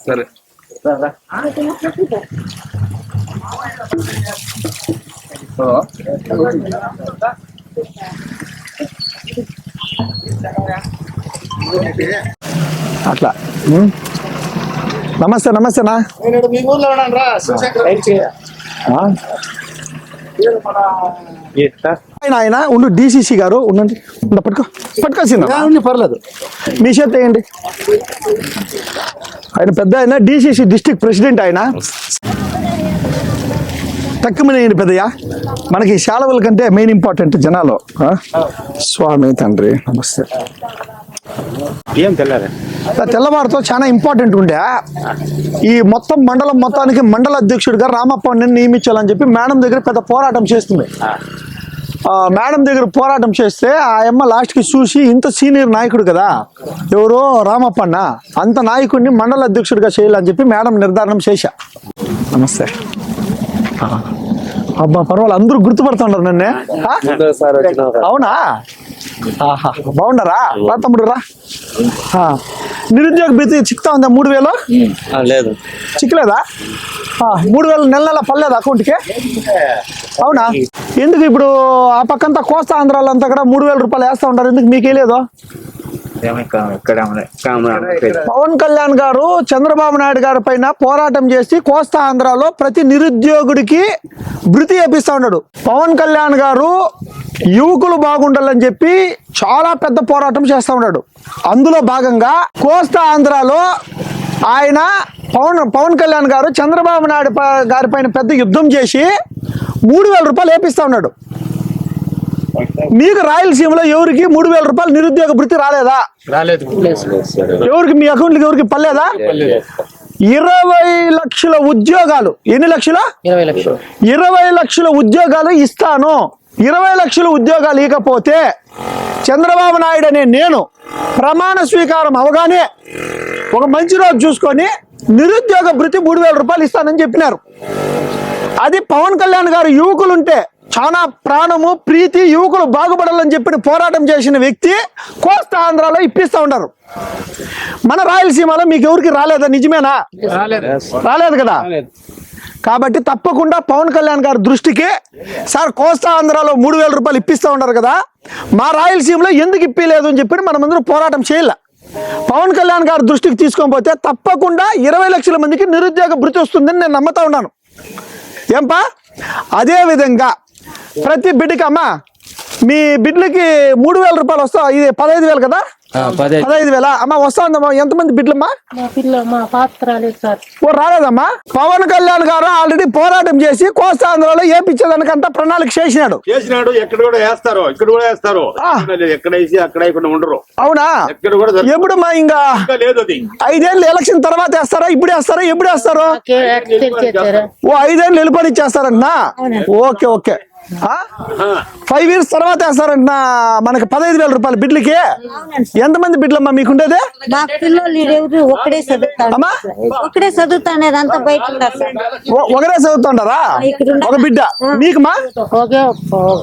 సరే అట్లా ఉమ్. నమస్తే నమస్తేనా నేను మీ ఊర్లో ఉన్నాను రా శివశంకర్ ఆ? ఆయన ఆయన ఉండు డిసిసి గారు ఉండండి. ఉండు, పట్టుకో. పట్టుకోసింది పర్లేదు. మీ చేత వేయండి. ఆయన పెద్ద ఆయన డిసిసి డిస్ట్రిక్ట్ ప్రెసిడెంట్ ఆయన. తక్కువనేయండి పెద్దయ్య. మనకి శాలవుల కంటే మెయిన్ ఇంపార్టెంట్ జనాలు. ఆ? స్వామి తండ్రి నమస్తే. ఏం తెల్లారా? ఆ తెల్లవారితో చాలా ఇంపార్టెంట్ ఉండే. ఈ మొత్తం మండలం మొత్తానికి మండల అధ్యక్షుడిగా రామప్ప నిన్ను నియమించాలని చెప్పి మేడం దగ్గర పెద్ద పోరాటం చేస్తుంది. ఆ, మేడం దగ్గర పోరాటం చేస్తే ఆ అమ్మ లాస్ట్కి చూసి ఇంత సీనియర్ నాయకుడు కదా ఎవరో రామప్పన్న అంత నాయకుడిని మండల అధ్యక్షుడిగా చేయాలని చెప్పి మేడం నిర్ధారణం చేశా. నమస్తే. అబ్బా పర్వాలేదు అందరూ గుర్తుపడుతున్నారు నన్నే. అవునా? బాగున్నారా? రా తమ్ముడు రా. నిరుద్యోగ భీతి చిక్తా ఉందా? మూడు వేలు? లేదు. చిక్కలేదా? మూడు వేలు నెల నెల పర్లేదు అకౌంట్కి? అవునా? ఎందుకు ఇప్పుడు ఆ పక్కంతా కోస్తా ఆంధ్రాలో అంతా కూడా మూడు వేల రూపాయలు వేస్తా ఉంటారు ఎందుకు మీకే లేదు పవన్ కళ్యాణ్ గారు చంద్రబాబు నాయుడు గారి పైన పోరాటం చేసి కోస్తా ఆంధ్రాలో ప్రతి నిరుద్యోగుడికి భృతి చేపిస్తా ఉన్నాడు. పవన్ కళ్యాణ్ గారు యువకులు బాగుండాలని చెప్పి చాలా పెద్ద పోరాటం చేస్తా ఉన్నాడు. అందులో భాగంగా కోస్తా ఆంధ్రాలో ఆయన పవన్ పవన్ కళ్యాణ్ గారు చంద్రబాబు నాయుడు గారి పైన పెద్ద యుద్ధం చేసి మూడు వేల రూపాయలు వేపిస్తా ఉన్నాడు. మీకు రాయలసీమలో ఎవరికి మూడు వేల రూపాయలు నిరుద్యోగ భృతి రాలేదా? రాలేదు. ఎవరికి మీ అకౌంట్కి ఎవరికి పర్లేదా ఇరవై లక్షల ఉద్యోగాలు ఎన్ని లక్షలు. ఇరవై లక్షల ఉద్యోగాలు ఇస్తాను. ఇరవై లక్షల ఉద్యోగాలు ఇకపోతే చంద్రబాబు నాయుడు అనే నేను ప్రమాణ స్వీకారం అవగానే ఒక మంచి రోజు చూసుకొని నిరుద్యోగ భృతి మూడు వేల రూపాయలు ఇస్తానని చెప్పినారు. అది పవన్ కళ్యాణ్ గారు యువకులుంటే చాలా ప్రాణము ప్రీతి యువకులు బాగుపడాలని చెప్పిన పోరాటం చేసిన వ్యక్తి కోస్తా ఆంధ్రాలో ఇప్పిస్తా ఉన్నారు. మన రాయలసీమలో మీకు ఎవరికి రాలేదా? నిజమేనా? రాలేదు. కదా? కాబట్టి తప్పకుండా పవన్ కళ్యాణ్ గారి దృష్టికి సార్ కోస్తా ఆంధ్రాలో మూడు వేల రూపాయలు ఇప్పిస్తూ ఉన్నారు కదా మా రాయలసీమలో ఎందుకు ఇప్పిలేదు అని చెప్పి మనం అందరూ పోరాటం చేయలే. పవన్ కళ్యాణ్ గారి దృష్టికి తీసుకొని పోతే తప్పకుండా ఇరవై లక్షల మందికి నిరుద్యోగ భృతి వస్తుందని నేను నమ్ముతా ఉన్నాను. ఏంపా? అదే విధంగా ప్రతి బిడ్డకమ్మా మీ బిడ్డలకి మూడు వేల రూపాయలు వస్తా ఇది పదహైదు వేలు కదా? పదహైదు వేల? అమ్మా వస్తా ఉందమ్మా ఎంతమంది బిడ్డలమ్మా మా పిల్ల మా పాత్ర రాలేదు సార్. ఓ రాలేదమ్మా. పవన్ కళ్యాణ్ గారు ఆల్రెడీ పోరాటం చేసి కోస్తా ఆంధ్రలో ఏపిచ్చేదానికంతా ప్రణాళిక చేసినాడు. చేసినాడు. ఎక్కడ కూడా వేస్తారు. ఇక్కడ కూడా వేస్తారు. ఎక్కడ వేసి అక్కడ ఉండరు. అవునా? ఎక్కడ కూడా జరగదు. ఎప్పుడు మా ఇంకా ఇంకా లేదు అది. ఐదేళ్ళు ఎలక్షన్ తర్వాత వేస్తారా? ఇప్పుడు వేస్తారా? ఎప్పుడు వేస్తారు? ఓ ఐదేళ్ళు వెళ్ళిపోయి ఇచ్చేస్తారంటనా ఓకే ఓకే. ఫైవ్ ఇయర్స్ తర్వాత వేస్తారంటనా మనకి పదహైదు వేల రూపాయలు బిడ్లకి ఎంతమంది బిడ్లమ్మా మీకుండేది? మా పిల్లలు ఎవరు ఒక్కడే చదువుతాడు అమ్మా? ఒక్కడే చదువుతానేది అంతా బయట ఉన్నారు సార్. ఒ- ఒకరే చదువుతుంటారా ఒక బిడ్డ. మీకుమా? ఒకే ఒక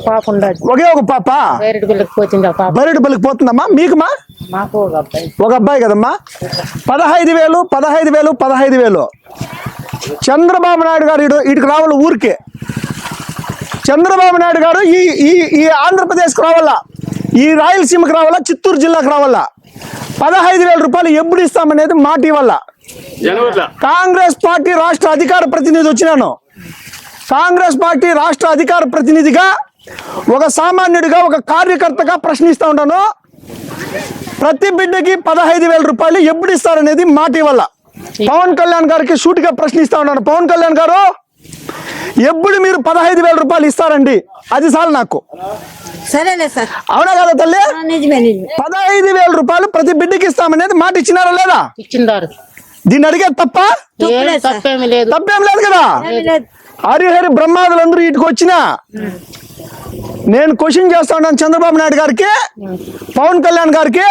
పాప ఒకే ఒక పాప. వేరేటి పిల్లకి పోతుంది ఆ పాప. బయట బలికి పోతుందమ్మా. మీకుమా? మాకు ఒక అబ్బాయి. ఒక అబ్బాయి కదమ్మా. పదహైదు వేలు పదహైదు వేలు పదహైదు వేలు. చంద్రబాబు నాయుడు గారు ఇటు ఇటుకు రావాలి ఊరికే. చంద్రబాబు నాయుడు గారు ఈ ఈ ఈ ఆంధ్రప్రదేశ్కి రావాలా? ఈ రాయలసీమకి రావాలా? చిత్తూరు జిల్లాకు రావాలా? పదహైదు వేల రూపాయలు ఎప్పుడు ఇస్తామనేది మాట ఇవ్వాల కాంగ్రెస్ పార్టీ రాష్ట్ర అధికార ప్రతినిధి వచ్చినాను. కాంగ్రెస్ పార్టీ రాష్ట్ర అధికార ప్రతినిధిగా ఒక సామాన్యుడిగా ఒక కార్యకర్తగా ప్రశ్నిస్తా ఉంటాను. ప్రతి బిడ్డకి పదహైదు వేల రూపాయలు ఎప్పుడు ఇస్తారనేది మాట ఇవ్వాల పవన్ కళ్యాణ్ గారికి సూటిగా ప్రశ్నిస్తా ఉన్నాను. పవన్ కళ్యాణ్ గారు ఎప్పుడు మీరు పదహైదు వేల రూపాయలు ఇస్తారండి? అది చాలు నాకు. సరేలే సార్. అవునా కదా తల్లి? పదహైదు వేల రూపాయలు ప్రతి బిడ్డకి ఇస్తామనేది మాట ఇచ్చినారా లేదా? దీన్ని అడిగేది తప్ప? ఏం తప్పేమీ లేదు. తప్పేం లేదు కదా. హరిహరి బ్రహ్మాదులందరూ ఇటుకు వచ్చినా? నేను క్వశ్చన్ చేస్తా ఉన్నాను చంద్రబాబు నాయుడు గారికి పవన్ కళ్యాణ్ గారికి.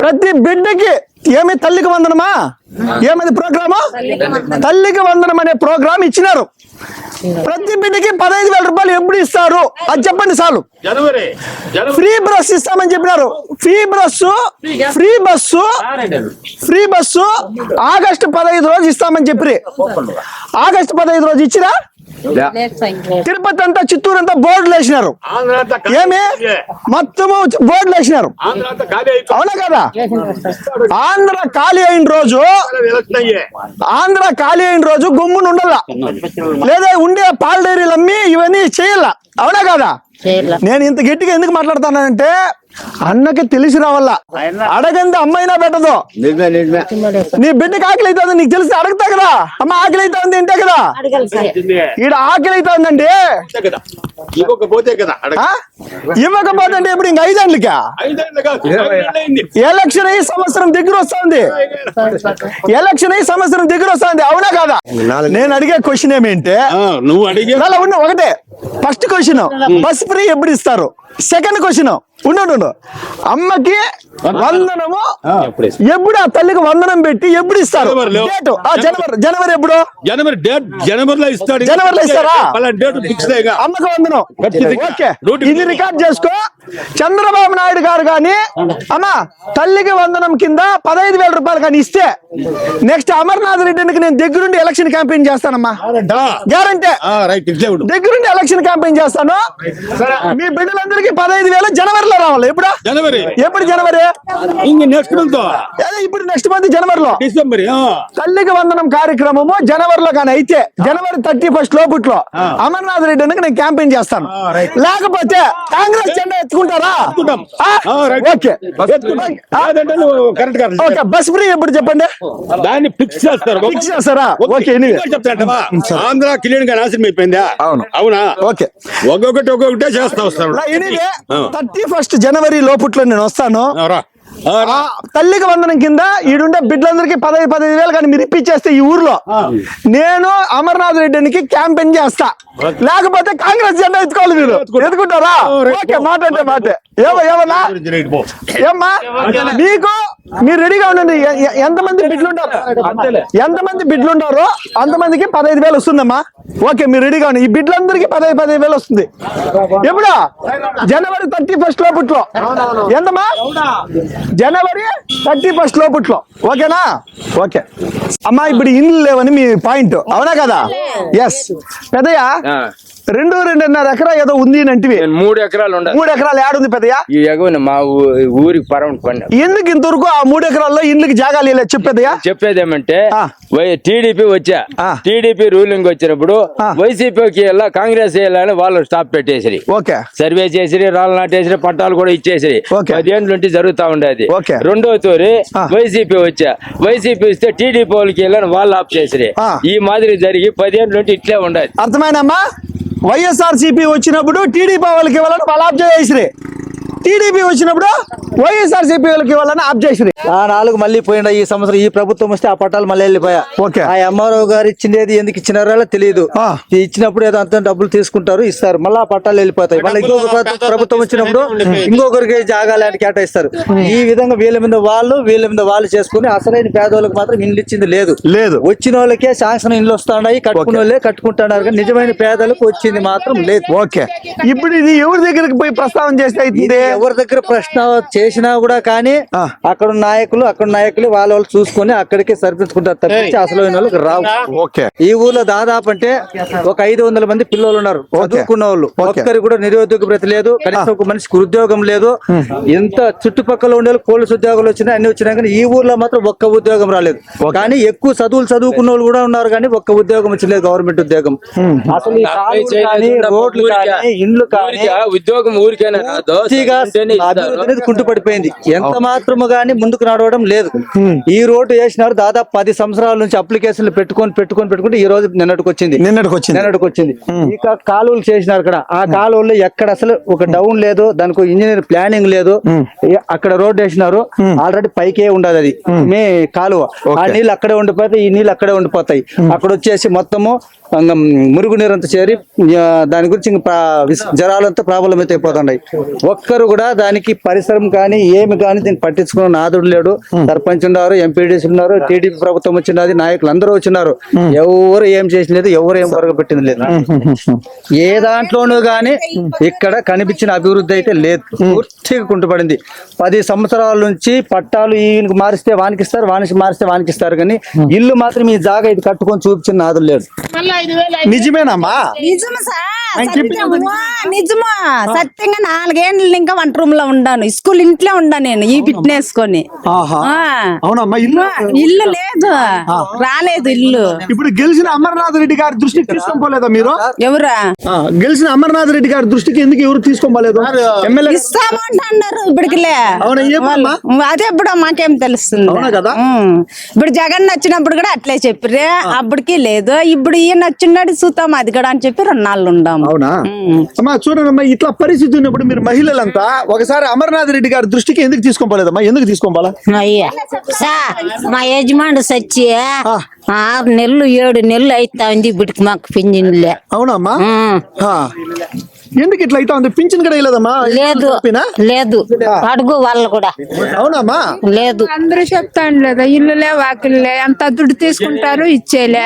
ప్రతి బిడ్డకి ఏమి తల్లికి వందనమా? ఏమది ప్రోగ్రాము? తల్లికి వందనం అనే ప్రోగ్రామ్ ఇచ్చినారు. ప్రతి బిడ్డకి పదహైదు వేల రూపాయలు ఎప్పుడు ఇస్తారు? అది చెప్పండి చాలు. జనవరి జనవరి. ఫ్రీ బస్ ఇస్తామని చెప్పినారు. Free bus free bus free bus August పదహైదు రోజు ఇస్తామని చెప్పి ఆగస్టు పదహైదు రోజు ఇచ్చిరా? తిరుపతి అంతా చిత్తూరు అంతా బోర్డులు వేసినారు. ఏమి. మొత్తము బోర్డులు వేసినారు. అవునా కదా? ఆంధ్ర ఖాళీ అయిన రోజు ఆంధ్ర ఖాళీ అయిన రోజు గమ్మున ఉండాల. లేదా ఉండే పాల డైరీలు అమ్మి ఇవన్నీ చేయాల. అవునా కదా? నేను ఇంత గట్టిగా ఎందుకు మాట్లాడుతానంటే అన్నకి తెలిసి రావాల? అడగంది అమ్మైనా పెట్టదు. నీ బిడ్డకి ఆకలి అవుతుంది నీకు తెలిసి అడుగుతా కదా. అమ్మ ఆకలి అవుతుంది తింటే కదా ఈడ ఆకలి అవుతుందండి ఇవ్వకపోతే అంటే ఇప్పుడు ఇంక ఐదేళ్ళకా. ఎలక్షన్ అయ్యి సంవత్సరం దగ్గర వస్తుంది ఎలక్షన్ అయ్యి సంవత్సరం దగ్గర వస్తుంది అవునా కాదా? నేను అడిగే క్వశ్చన్ ఏమేంటే నువ్వు అడిగే అలా ఉన్న ఒకటే. ఫస్ట్ క్వశ్చన్ బస్ ఫ్రీ ఎప్పుడు ఇస్తారు? సెకండ్ క్వశ్చన్ ఉండు అమ్మకి వందనము. ఎప్పుడు ఆ తల్లికి వందనం పెట్టి ఎప్పుడు ఇస్తారు. డేట్ జనవరి జనవరి ఎప్పుడు? జనవరి డేట్ జనవరిలో ఇస్తాడు. జనవరిలో ఇస్తారా? అమ్మకి వందనం. ఇది రికార్డ్ చేసుకో. చంద్రబాబు నాయుడు గారు కానీ అమ్మా తల్లికి వందనం కింద పదహైదు వేల రూపాయలు కానీ ఇస్తే నెక్స్ట్ అమర్నాథ్ రెడ్డికి నేను దగ్గరుండి ఎలక్షన్ క్యాంపెయిన్ చేస్తానమ్మా. గ్యారంటీ దగ్గరుండి ఎలక్షన్ క్యాంపెయిన్ చేస్తాను. మీ బిడ్డలందరికీ పదహైదు వేలు జనవరిలో రావాలి. ఎప్పుడు? జనవరి. ఎప్పుడు జనవరి? ఇంక నెక్స్ట్ మంత్ ఇప్పుడు నెక్స్ట్ మంత్ జనవరిలో. డిసెంబర్. తల్లికి వందనం కార్యక్రమము జనవరిలో కానీ అయితే జనవరి థర్టీ ఫస్ట్ లోపుట్లో అమర్నాథ్ రెడ్డి నేను క్యాంపెయిన్ చేస్తాను. లేకపోతే కాంగ్రెస్ జెండా ఎత్తుకుంటారా. ఓకే. Bus free. ఎప్పుడు చెప్పండి? దాన్ని ఫిక్స్ చేస్తారు. ఫిక్స్ చేస్తారా? ఓకే చెప్తాంటవా ఆంధ్ర క్లీన్గా నాశనం అయిపోయిందా? అవును. అవునా? ఓకే. ఒక్కొక్కటి ఒక్కొక్కటే చేస్తా ఆ. థర్టీ ఫస్ట్ జనవరి లోపుట్లో నేను వస్తాను. తల్లికి వందనం కింద ఈడుండే బిడ్డలందరికీ పదహైదు పదహైదు వేలు కానీ మీరు ఇప్పించేస్తే ఈ ఊర్లో నేను అమర్నాథ్ రెడ్డికి క్యాంపెయిన్ చేస్తా. లేకపోతే కాంగ్రెస్ జెండా ఎత్తుకోవాలి మీరు. ఎత్తుకుంటారా? ఓకే మాట అంటే మాటే. ఏమో ఏమన్నా. ఏమ్మా మీకు మీరు రెడీగా ఉండండి. ఎంతమంది బిడ్లు ఉంటారు ఎంతమంది బిడ్లు ఉంటారో అంతమందికి పదహైదు వేలు వస్తుందమ్మా. ఓకే మీరు రెడీగా ఉండండి. ఈ బిడ్లందరికీ పదహైదు పదహైదు వేలు వస్తుంది. ఎప్పుడు? జనవరి థర్టీ ఫస్ట్ లోపుట్లో. ఎంతమ్మా? జనవరి థర్టీ ఫస్ట్ లోపుట్లో. ఓకేనా? ఓకే. అమ్మా ఇప్పుడు ఇండ్లు లేవని మీ పాయింట్. అవునా కదా? ఎస్ పెద్దయ్య Nah. రెండు రెండున్నర ఎకరా ఏదో ఉంది అంటే మూడు ఎకరాలు ఉండాలి. మూడు ఎకరాలు ఏడుంది పెద్దయ్య? ఈ ఎగువన మా ఊరికి పరమటి పండు. ఎందుకు ఇంతవరకు ఆ మూడు ఎకరాల్లో ఇండ్లకి జాగాలు లేదు చెప్పేదయ్యా చెప్పేది ఏమంటే. టీడీపీ వచ్చా. టీడీపీ రూలింగ్ వచ్చినప్పుడు. వైసీపీకి వెళ్ళా కాంగ్రెస్ వెళ్ళాలని వాళ్ళు స్టాప్ పెట్టేసిరి. ఓకే. సర్వే చేసిరి రాళ్ళు నాటేసిరి పట్టాలు కూడా ఇచ్చేసిరి. పదిహేను నుండి జరుగుతా ఉండేది. ఓకే. రెండో తూరి. వైసీపీ వచ్చా. వైసీపీ ఇస్తే టీడీపీ వాళ్ళకి వెళ్ళని వాళ్ళు ఆఫ్ చేసిరి. ఆ. ఈ మాదిరి జరిగి పదిహేను నుండి ఇట్లే ఉండేది. అర్థమైనమ్మా వైఎస్ఆర్ సిపి వచ్చినప్పుడు టీడీపీ వాళ్ళకి ఇవ్వాలని వాళ్ళు చేసిరే టీడీపీ వచ్చినప్పుడు వైఎస్ఆర్ సిపి వాళ్ళకి ఇవ్వాలని చేసిరి ఆ నాలుగు మళ్ళీ పోయిండ ఈ సంవత్సరం ఈ ప్రభుత్వం వస్తే ఆ పట్టాలు మళ్ళీ వెళ్ళిపోయా. ఓకే. ఆ ఎంఆర్ఓ గారు ఇచ్చింది ఎందుకు ఇచ్చినారో తెలియదు. ఇచ్చినప్పుడు ఏదో అంత డబ్బులు తీసుకుంటారు ఇస్తారు. మళ్ళీ ఆ పట్టాలు వెళ్ళిపోతాయి. మళ్ళీ ఇంకొక ప్ర- ప్రభుత్వం వచ్చినప్పుడు ఇంకొకరికి జాగాలని కేటాయిస్తారు. ఈ విధంగా వీళ్ళ మీద వాళ్ళు వీళ్ళ మీద వాళ్ళు చేసుకుని అసలైన పేదవాళ్ళకి మాత్రం ఇల్లు ఇచ్చింది లేదు. లేదు. వచ్చిన వాళ్ళకే శాంక్షన్ ఇల్లు వస్తున్నాయి కట్టుకున్న వాళ్ళే కట్టుకుంటున్నారు కానీ నిజమైన పేదలకు వచ్చింది మాత్రం లేదు. ఓకే. ఇప్పుడు ఇది ఎవరి దగ్గరికి పోయి ప్రస్తావన చేస్తే ఎవరి దగ్గర ప్రశ్న చేసినా కూడా కానీ. అక్కడ నాయకులు అక్కడ నాయకులు వాళ్ళ వాళ్ళు చూసుకొని అక్కడికి సరిపించుకుంటారు తప్పించి అసలు వాళ్ళకి రావు. ఓకే. ఈ ఊర్లో దాదాపు అంటే ఒక ఐదు వందల మంది పిల్లలు ఉన్నారు. చదువుకున్న వాళ్ళు. ఒక్కరికి కూడా నిరుద్యోగ ప్రతి లేదు. కనీసం ఒక మనిషికి ఉద్యోగం లేదు. ఎంత చుట్టుపక్కల ఉండే వాళ్ళు పోలీసు ఉద్యోగాలు వచ్చినాయి అన్ని వచ్చినాయి కానీ ఈ ఊర్లో మాత్రం ఒక్క ఉద్యోగం రాలేదు. కానీ ఎక్కువ చదువులు చదువుకున్న వాళ్ళు కూడా ఉన్నారు కానీ ఒక్క ఉద్యోగం వచ్చిలేదు గవర్నమెంట్ ఉద్యోగం. అసలు రోడ్లు కానీ ఇండ్లు కానీ ఊరికే ఉద్యోగం ఊరికేనా అభివృద్ధి అనేది కుంటుపడిపోయింది ఎంత మాత్రము గానీ ముందుకు నడవడం లేదు. ఈ రోడ్డు వేసినారు దాదాపు పది సంవత్సరాల నుంచి అప్లికేషన్లు పెట్టుకొని పెట్టుకొని పెట్టుకుంటే ఈ రోజు నిన్నటికి వచ్చింది నిన్నటికి వచ్చింది నిన్నటికి వచ్చింది ఇక కాలువలు చేసినారు అక్కడ ఆ కాలువల్లో ఎక్కడ అసలు ఒక డౌన్ లేదు దానికి ఇంజనీర్ ప్లానింగ్ లేదు. అక్కడ రోడ్డు వేసినారు. ఆల్రెడీ పైకే ఉండదు అది. మే కాలువ. ఆ నీళ్ళు అక్కడే ఉండిపోతాయి ఈ నీళ్ళు అక్కడే ఉండిపోతాయి. అక్కడ వచ్చేసి మొత్తము మురుగునీరంతా చేరి ఆ, దాని గురించి ఇంక జ్వరాలంతా ప్రాబ్లం అయితే అయిపోతున్నాయి ఒక్కరు కూడా దానికి పరిసరం కానీ ఏమి కానీ దీన్ని పట్టించుకున్న నాదుడు లేడు. సర్పంచ్ ఉన్నారు ఎంపీడీసీ ఉన్నారు టీడీపీ ప్రభుత్వం వచ్చినది నాయకులు అందరూ వచ్చినారు. ఎవరు ఏం చేసిన లేదు ఎవరు ఏం వరకు పెట్టింది లేదు. ఏ దాంట్లోనూ గానీ ఇక్కడ కనిపించిన అభివృద్ధి అయితే లేదు. పూర్తిగా కుంటుపడింది. పది సంవత్సరాల నుంచి పట్టాలు ఈయనకి మారిస్తే వానికి ఇస్తారు వానికి మారిస్తే వానికి ఇస్తారు కానీ ఇల్లు మాత్రం ఈ జాగా ఇది కట్టుకొని చూపించిన నాదులు లేదు మళ్ళీ ఐదు వేలు. నిజము? సత్యంగా నాలుగేండ్లు ఇంకా వంట రూమ్లో ఉండాను. స్కూల్ ఇంట్లో ఉండా నేను ఈ ఆహా. ఆ. అవునమ్మా ఇల్లు? ఇల్లు లేదు. రాలేదు ఇల్లు. ఇప్పుడు గెలిచిన అమర్నాథ్ రెడ్డి గారి దృష్టికి తీసుకొని పోలేదా మీరు? ఎవరా? ఆ, గెలిచిన అమర్నాథ్ రెడ్డి గారి దృష్టికి ఎందుకు ఎవరు తీసుకోలేదు ఎమ్మెల్యే ఇస్తామంటున్నారు ఇప్పటికిలే. అవునా, అదే ఎప్పుడో మాకేం తెలుస్తుంది. అవునా కదా? ఉమ్. ఇప్పుడు జగన్ వచ్చినప్పుడు కూడా అట్లే చెప్పిరే అప్పటికి లేదు. ఇప్పుడు ఈయన వచ్చినాడు చూద్దాం అది కూడా అని చెప్పి రెండు నాళ్ళు ఉండాము. అవునా. అమ్మా చూడండి అమ్మా ఇట్లా పరిస్థితి ఉన్నప్పుడు మీరు మహిళలంతా ఒకసారి అమర్నాథ్ రెడ్డి గారి దృష్టికి ఎందుకు తీసుకోపోలేదమ్మా? ఎందుకు తీసుకోవాలా అయ్యా సార్ మా యజమాని సచ్చి ఆరు నెలలు ఏడు నెలలు అయితా ఉంది ఇప్పటికి మాకు పింఛన్లే. అవునమ్మా. ఆ. ఎందుకు ఇట్లా అయితే ఉంది? పింఛన్ కూడా వేయలేదమ్మా లేదు? లేదు. అడుగు వాళ్ళు కూడా. అవునమ్మా? లేదు. అందరూ చెప్తాను లేదా ఇల్లులే వాకిల్లే ఎంత దుడ్డు తీసుకుంటారు ఇచ్చేలే.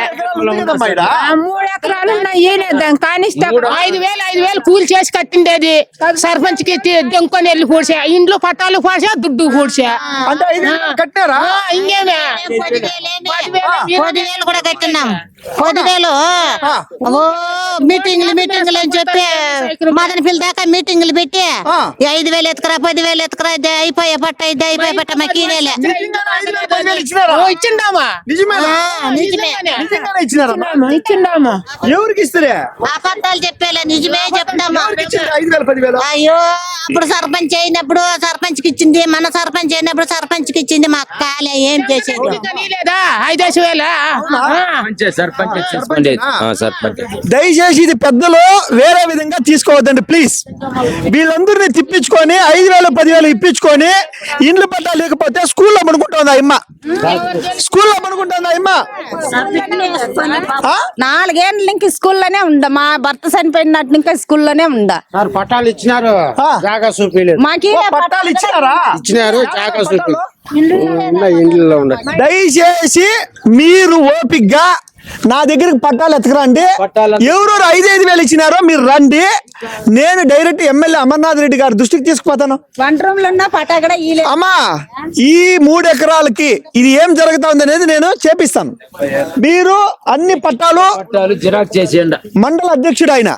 మూడు ఎకరాలు ఉన్నాయి ఏనేద్దాం కానిస్తే ఐదు వేలు ఐదు వేలు కూలి చేసి కట్టిండేది. సర్పంచ్కి దెంకొని వెళ్ళి పూడ్చా ఇంట్లో పట్టాలు పూడ్చా దుడ్డు పూడ్చా. కట్టారా ఇంకేమే? పదివేలు కూడా కట్టినాం. పదివేలు. ఓ మీటింగ్లు మీటింగ్లు అని చెప్పి దాకా మీటింగ్లు పెట్టి ఐదు వేలు ఎత్తుకరా పదివేలు ఎత్తుకరా ఇది అయిపోయే పట్ట ఇది అయిపోయే పట్ట మాకు వేలు, పది వేలు ఎవరికి ఇస్తారే? అబద్ధాలు చెప్పేలే నిజమే చెప్తామా? వేలు పది వేలు అయ్యో అప్పుడు సర్పంచ్ అయినప్పుడు సర్పంచ్కి ఇచ్చింది మన సర్పంచ్ అయినప్పుడు సర్పంచ్కి ఇచ్చింది మాకు కాలే ఏం చేసేది? ఐదేసి వేలా? దయచేసి ఇది పెద్దలు వేరే విధంగా తీసుకోవద్దండి ప్లీజ్. వీళ్ళందరినీ తిప్పించుకొని ఐదు వేలు పదివేలు ఇప్పించుకొని ఇండ్లు పట్టా లేకపోతే స్కూల్లో పడుకుంటుందా ఇమ్మ స్కూల్లో పడుకుంటుందా ఇమ్మ ఆ? నాలుగేండ్లు ఇంకా స్కూల్లోనే ఉందా మా భర్త చనిపోయినట్టు ఇంకా స్కూల్లోనే ఉందా సార్ పట్టాలు ఇచ్చినారు. ఆ. జాగా చూపించలేదు మాకి పట్టాలు ఇచ్చినారా? ఇచ్చినారు జాగా చూపి. దయచేసి మీరు ఓపిగ్గా నా దగ్గరికి పట్టాలు ఎత్తకరండి ఎవరెవరు ఐదు ఐదు వేలు ఇచ్చినారో మీరు రండి. నేను డైరెక్ట్ ఎమ్మెల్యే అమర్నాథ్ రెడ్డి గారి దృష్టికి తీసుకుపోతాను. అమ్మా ఈ మూడు ఎకరాలకి ఇది ఏం జరుగుతుంది అనేది నేను చేపిస్తాను. మీరు అన్ని పట్టాలు చేసేయండి. మండల అధ్యక్షుడు ఆయన.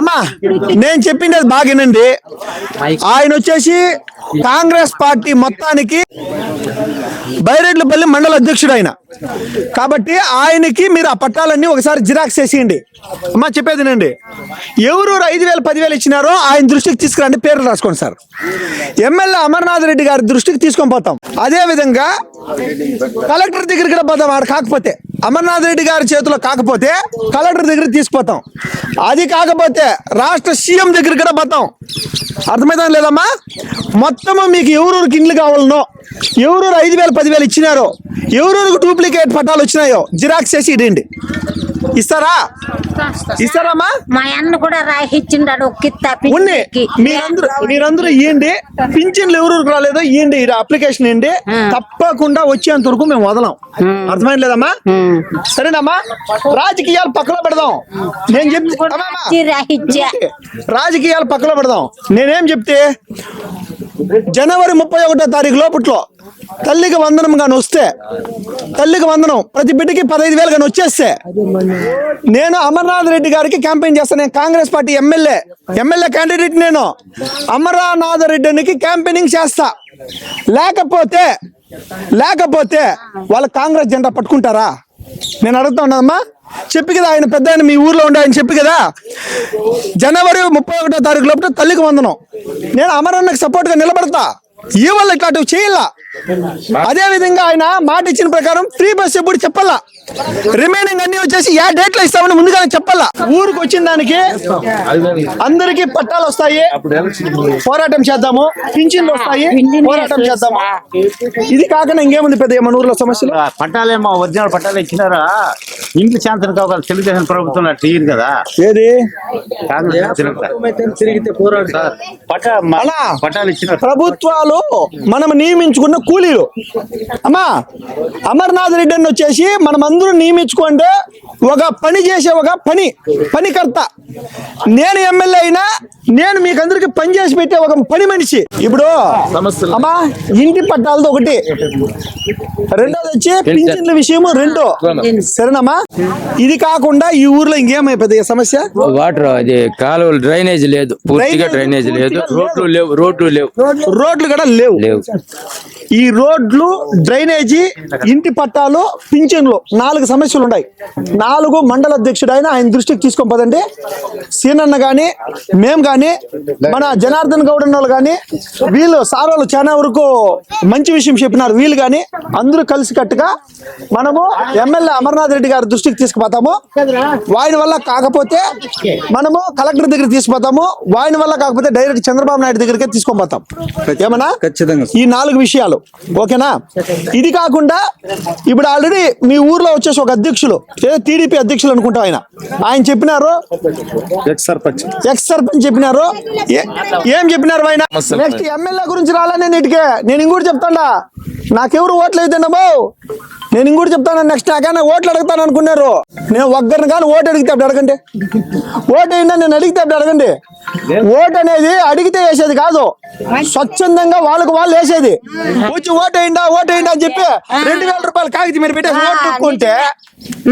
అమ్మా నేను చెప్పింది బాగానండి. ఆయన వచ్చేసి కాంగ్రెస్ కాంగ్రెస్ పార్టీ మొత్తానికి బైరెడ్లపల్లి మండల అధ్యక్షుడు ఆయన కాబట్టి ఆయనకి మీరు ఆ పట్టాలన్నీ ఒకసారి జిరాక్స్ చేసేయండి. అమ్మా చెప్పేదినండి ఎవరు ఐదు వేలు పదివేలు ఇచ్చినారో ఆయన దృష్టికి తీసుకురండి పేర్లు రాసుకోండి సార్. ఎమ్మెల్యే అమర్నాథ్ రెడ్డి గారి దృష్టికి తీసుకొని పోతాం. అదేవిధంగా కలెక్టర్ దగ్గరికి కూడా పోతాం ఆడ కాకపోతే. అమర్నాథ్ రెడ్డి గారి చేతిలో కాకపోతే కలెక్టర్ దగ్గర తీసుకుపోతాం. అది కాకపోతే రాష్ట్ర సీఎం దగ్గర కూడా పోతాం. అర్థమైందా లేదమ్మా? మొత్తము మీకు ఎవరూరికి ఇండ్లు కావాలనో ఎవరూరు ఐదు వేలు పదివేలు ఇచ్చినారో ఎవరూరికి డూప్లికేట్ పట్టాలు వచ్చినాయో జిరాక్స్ చేసి ఇడండి. ఇస్తారా? ఇస్తారమ్మా? మా అన్న కూడా రాయిచ్చిండాడు. మీరందరూ మీరందరూ పింఛన్లు ఎవరెవరికి రాలేదో ఇది అప్లికేషన్ ఇవ్వండి తప్పకుండా వచ్చేంత వరకు మేము వదలం. అర్థమైంది లేదమ్మా? సరేనమ్మా? రాజకీయాలు పక్కన పెడదాం. నేను చెప్తే రాజకీయాలు పక్కన పెడదాం. నేనేం చెప్తే జనవరి ముప్పై ఒకటో తారీఖు లోపట్లో తల్లికి వందనం కాని వస్తే తల్లికి వందనం ప్రతి బిడ్డకి పదహైదు వేలు కానీ వచ్చేస్తే నేను అమర్నాథ్ రెడ్డి గారికి క్యాంపెయిన్ చేస్తాను నేను Congress party MLA MLA candidate నేను. అమర్నాథ్ రెడ్డికి క్యాంపెయినింగ్ చేస్తా. లేకపోతే లేకపోతే వాళ్ళ కాంగ్రెస్ జెండా పట్టుకుంటారా? నేను అడుగుతా ఉన్నానమ్మా. చెప్పి కదా ఆయన పెద్ద ఆయన మీ ఊర్లో ఉండే ఆయన చెప్పి కదా. జనవరి ముప్పై ఒకటో తారీఖు లోపల తల్లికి వందనం. నేను అమరన్నకు సపోర్ట్గా నిలబడతా. ఈ వల్ల ఇట్లాంటివి చేయాల? అదే విధంగా ఆయన మాట ఇచ్చిన ప్రకారం ఫ్రీ బస్ ఎప్పుడు చెప్పాలా? రిమైనింగ్ అన్ని వచ్చేసి యా డేట్లో ఇస్తామని ముందుగానే చెప్పాలా? ఊరికి వచ్చిన దానికి అందరికి పట్టాలు వస్తాయి. పోరాటం చేద్దాము. పింఛన్లు వస్తాయి. పోరాటం చేద్దాము. ఇది కాకుండా ఇంకేముంది పెద్ద మన ఊర్లో సమస్యలు? పట్టాలేమో ఒరిజినల్ పట్టాలు ఇచ్చినారా? ఇంట్లో శాంతం కావాలి తెలుగుదేశం ప్రభుత్వం ఇయ్యరు కదా. ఏది? ప్రభుత్వాలు మనం నియమించుకున్న కూలీలు. అమ్మా అమర్నాథ్ రెడ్డి అని వచ్చేసి మనం అందరూ నియమించుకుంటే ఒక పని చేసే ఒక పని పనికర్త. నేను ఎమ్మెల్యే అయినా నేను మీకు అందరికి పని చేసి పెట్టే ఒక పని మనిషి. ఇప్పుడు అమ్మా ఇంటి పట్టాలతో ఒకటి. రెండోది వచ్చి పింఛన్ల విషయము రెండు. సరేనమ్మా? ఇది కాకుండా ఈ ఊర్లో ఇంకేమై పెద్ద సమస్య? వాటర్ అది కాలువలు డ్రైనేజ్ లేదు. పూర్తిగా డ్రైనేజ్ లేదు. రోడ్లు లేవు రోడ్లు లేవు. రోడ్లు కూడా లేవు. లేవు. ఈ రోడ్లు డ్రైనేజీ ఇంటి పట్టాలు పింఛన్లు నాలుగు సమస్యలు ఉన్నాయి. నాలుగు మండల అధ్యక్షుడు ఆయన ఆయన దృష్టికి తీసుకొని పోదండి. సీనన్న గాని మేము గాని మన జనార్దన్ గౌడ్ అన్న వాళ్ళు గాని వీళ్ళు సార్ వాళ్ళు చాలా వరకు మంచి విషయం చెప్పినారు. వీళ్ళు గాని అందరూ కలిసి కట్టుగా మనము ఎమ్మెల్యే అమర్నాథ్ రెడ్డి గారి దృష్టికి తీసుకుపోతాము. వాయిన వల్ల కాకపోతే మనము కలెక్టర్ దగ్గర తీసుకుపోతాము. వాయిన వల్ల కాకపోతే డైరెక్ట్ చంద్రబాబు నాయుడు దగ్గరికే తీసుకొని పోతాం. ఏమన్నా? ఖచ్చితంగా ఈ నాలుగు విషయాలు. ఓకేనా? ఇది కాకుండా ఇప్పుడు ఆల్రెడీ మీ ఊర్లో వచ్చేసి ఒక అధ్యక్షులు. ఏదో టీడీపీ అధ్యక్షులు అనుకుంటా ఆయన. ఆయన చెప్పినారు? ఎక్స్ సర్పంచ్. ఎక్స్ సర్పంచ్ చెప్పినారు? ఏ- చెప్పినారు ఆయన? నెక్స్ట్ ఎమ్మెల్యే గురించి రాలే నేను ఇటుకే. నేను ఇంకోటి చెప్తాడా. నాకెవరు ఓట్లు అయితే బావు నేను ఇంకోటి చెప్తాను నెక్స్ట్ నాకైనా ఓట్లు అడుగుతాను అనుకున్నారు. నేను ఒక్కరిని కానీ ఓటు అడిగితే అప్పుడు అడగండి. ఓటు అయినా నేను అడిగితే అప్పుడు అడగండి. ఓటు అనేది అడిగితే వేసేది కాదు. స్వచ్ఛందంగా వాళ్ళకు వాళ్ళు వేసేది. వచ్చి ఓటు అయిందా ఓటు అయిందా అని చెప్పి రెండు వేల రూపాయలు కాగితం మీరు పెట్టేసి ఓటు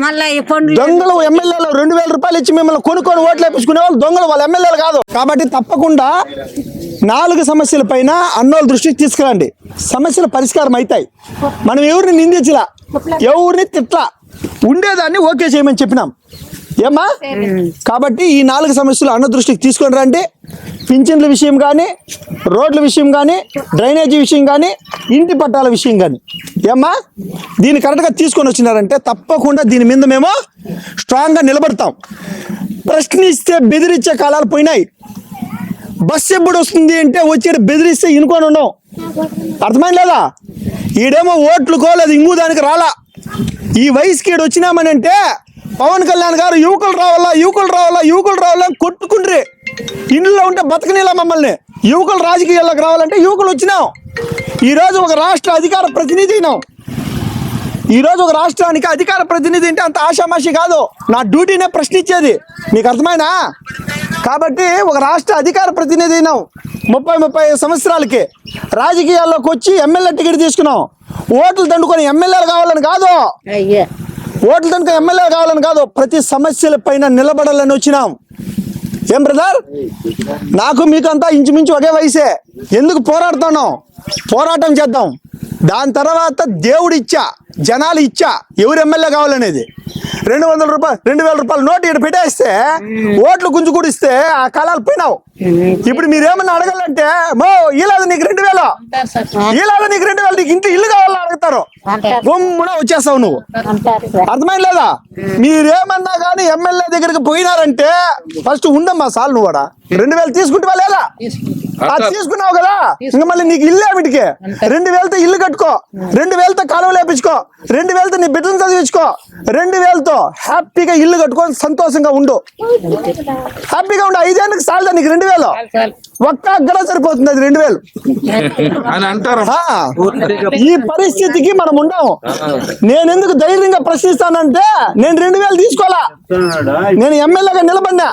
మళ్ళా పండ్లు దొంగలు ఎమ్మెల్యేలు రెండు వేల రూపాయలు ఇచ్చి మిమ్మల్ని కొనుక్కొని ఓట్లు వేపించుకునే వాళ్ళు దొంగలు వాళ్ళ ఎమ్మెల్యేలు కాదు. కాబట్టి తప్పకుండా నాలుగు సమస్యల పైన అన్నోళ్ళ దృష్టికి తీసుకురండి. సమస్యలు పరిష్కారం అవుతాయి మనం ఎవరిని నిందించలా? ఎవరిని తిట్లా ఉండేదాన్ని ఓకే చేయమని చెప్పినాం. ఏమ్మా? కాబట్టి ఈ నాలుగు సమస్యలు అన్న దృష్టికి తీసుకొని రండి. పింఛన్ల విషయం కానీ రోడ్ల విషయం కానీ డ్రైనేజీ విషయం కానీ ఇంటి పట్టాల విషయం కానీ. ఏమ్మా? దీన్ని కరెక్ట్గా తీసుకొని వచ్చినారంటే తప్పకుండా దీని మీద మేము స్ట్రాంగ్గా నిలబడతాం. ప్రశ్నిస్తే బెదిరించే కాలాలు పోయినాయి. బస్సు ఎప్పుడు వస్తుంది అంటే వచ్చి బెదిరిస్తే ఇనుకొని ఉన్నాం. అర్థమైంది లేదా? ఈడేమో ఓట్లు కోలేదు ఇంగు దానికి రాలా. ఈ వయసుకి ఈడు వచ్చినామని అంటే పవన్ కళ్యాణ్ గారు యువకులు రావాలా యువకులు రావాలా యువకులు రావాలా కొట్టుకుండ్రి. ఇంట్లో ఉంటే బతకనేలా మమ్మల్ని. యువకులు రాజకీయాల్లోకి రావాలంటే యువకులు వచ్చినాం. ఈరోజు ఒక రాష్ట్ర అధికార ప్రతినిధి అయినాం. ఈ రోజు ఒక రాష్ట్రానికి అధికార ప్రతినిధి అంటే అంత ఆషామాషి కాదు. నా డ్యూటీనే ప్రశ్నించేది. నీకు అర్థమైనా కాబట్టి ఒక రాష్ట్ర అధికార ప్రతినిధి అయినాం. ముప్పై ముప్పై సంవత్సరాలకి. రాజకీయాల్లోకి వచ్చి ఎమ్మెల్యే టికెట్ తీసుకున్నాం. ఓట్లు దండుకొని ఎమ్మెల్యేలు కావాలని కాదు. ఓట్ల తనకు ఎమ్మెల్యే కావాలని కాదు ప్రతి సమస్యల పైన నిలబడాలని వచ్చినాం. ఏం బ్రదర్? నాకు మీకంతా ఇంచుమించు ఒకే వయసే. ఎందుకు పోరాడుతున్నాం పోరాటం చేద్దాం. దాని తర్వాత దేవుడు ఇచ్చా జనాలు ఇచ్చా ఎవరు ఎమ్మెల్యే కావాలనేది. రెండు వందల రూపాయలు రెండు వేల రూపాయలు నోటు ఇక్కడ పెట్టేస్తే ఓట్లు గుంజు కూడిస్తే ఆ కాలాలు పోయినావు. ఇప్పుడు మీరేమన్నా అడగాలంటే మో ఈలాదు నీకు రెండు వేలు. ఈలాదు నీకు రెండు వేలు నీకు ఇంటి ఇల్లు కావాలని అడుగుతారు. బొమ్మున వచ్చేస్తావు నువ్వు. అర్థమైంది లేదా? మీరేమన్నా కానీ ఎమ్మెల్యే దగ్గరికి పోయినారంటే ఫస్ట్ ఉండమ్మా సాల్ నువ్వు కూడా రెండు వేలు తీసుకుంటావా లేదా? అది తీసుకున్నావు కదా? ఇంకా మళ్ళీ నీకు ఇల్లు ఏమిటికి రెండు వేలతో ఇల్లు కట్టుకో. రెండు వేలతో కాలువ లేపించుకో రెండు వేలతో నీ బిడ్డను చదివించుకో రెండు వేలతో హ్యాపీగా ఇల్లు కట్టుకొని సంతోషంగా ఉండు. హ్యాపీగా ఉండు. ఐదేళ్ళకి సాలదా నీకు రెండు వేలు? ఒక్క గడ సరిపోతుంది అది రెండు వేలు. అని అంటారు. ఆ, ఈ పరిస్థితికి మనం ఉండాము. నేను ఎందుకు ధైర్యంగా ప్రశ్నిస్తానంటే నేను రెండు వేలు తీసుకోవాలా? నేను ఎమ్మెల్యేగా నిలబడినా.